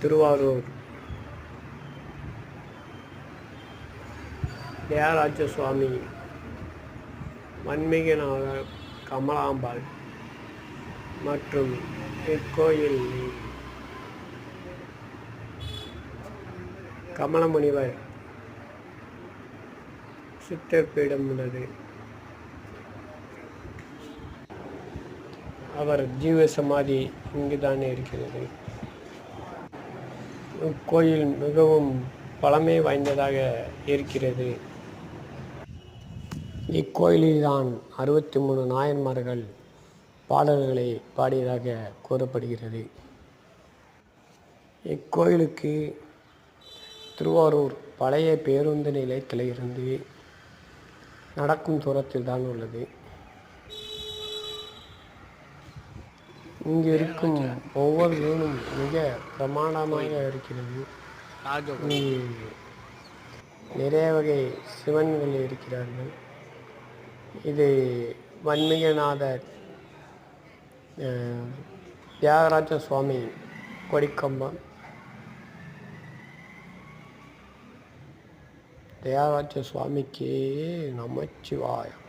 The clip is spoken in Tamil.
திருவாரூர். தியாகராஜ சுவாமி வன்மீகநாதர் கமலாம்பாள் மற்றும் இக்கோயில் கமலமுனிவர் சித்தர் பீடம் உள்ளது. அவர் ஜீவ சமாதி இங்குதானே இருக்கிறது. இக்கோயில் மிகவும் பழமை வாய்ந்ததாக இருக்கிறது. இக்கோயிலில்தான் அறுபத்தி மூணு நாயன்மார்கள் பாடல்களை பாடியதாக கூறப்படுகிறது. இக்கோயிலுக்கு திருவாரூர் பழைய பேருந்து நிலையத்தில் இருந்து நடக்கும் தூரத்தில் தான் உள்ளது. இங்கு இருக்கும் ஒவ்வொரு மீனும் மிக பிரமாண்டமாக இருக்கிறது. நிறைய வகை சிவன்கள் இருக்கிறார்கள். இது வன்மீகநாதர் தியாகராஜ சுவாமி கொடிக்கம்பம். தியாகராஜ சுவாமிக்கு நமச்சிவாயம்.